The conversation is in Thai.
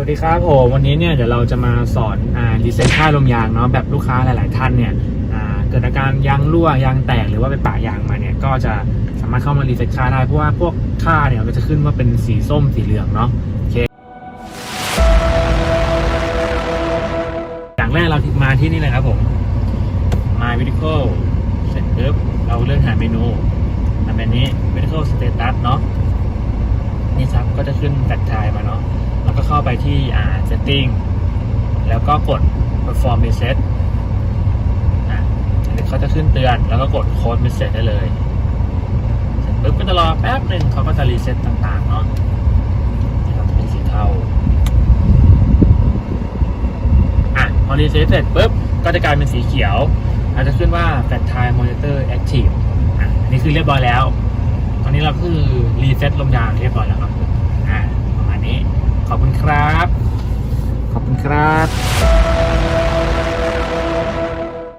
วัสดีครับผมวันนี้เนี่ยเดี๋ยวเราจะมาสอนอ่ารีเซ็ตค่าลมยางเนาะแบบลูกค้าหลาย ๆ ท่านเนี่ยอ่าเกิดอาการยางรั่วยางแตกหรือว่าไปปะยางมาเนี่ยก็จะสามารถเข้ามารีเซ็ตค่าได้เพราะว่าพวกค่าเนี่ยมันจะขึ้นว่าเป็นสีส้มสีเหลืองเนาะโอเคอย่างแรกเรามาที่นี่เลยครับผม My Medical เสร็จปุ๊บเราเลื่อนหาเมนูทำแบบนี้ Medical Status เนาะนี่ครับก็จะขึ้นแฟลชไทม์มาเนาะ เข้าไปที่อ่า setting แล้วก็กด perform reset อะอันนี้เขาจะขึ้นเตือน แล้วก็กด code message ได้เลยเสร็จปุ๊บก็จะรอแป๊บหนึ่งเขาก็จะรีเซ็ตต่างๆ เนาะนี่ครับเป็นสีเทาอะพอรีเซ็ตเสร็จปุ๊บก็จะกลายเป็นสีเขียวเราจะขึ้นว่า flat time monitor active อะอันนี้คือเรียบร้อยแล้ว ตอนนี้เราคือรีเซ็ตลมยางเรียบร้อยแล้วครับผมอ่าประมาณนี้ ขอบคุณครับ ขอบคุณ ครับ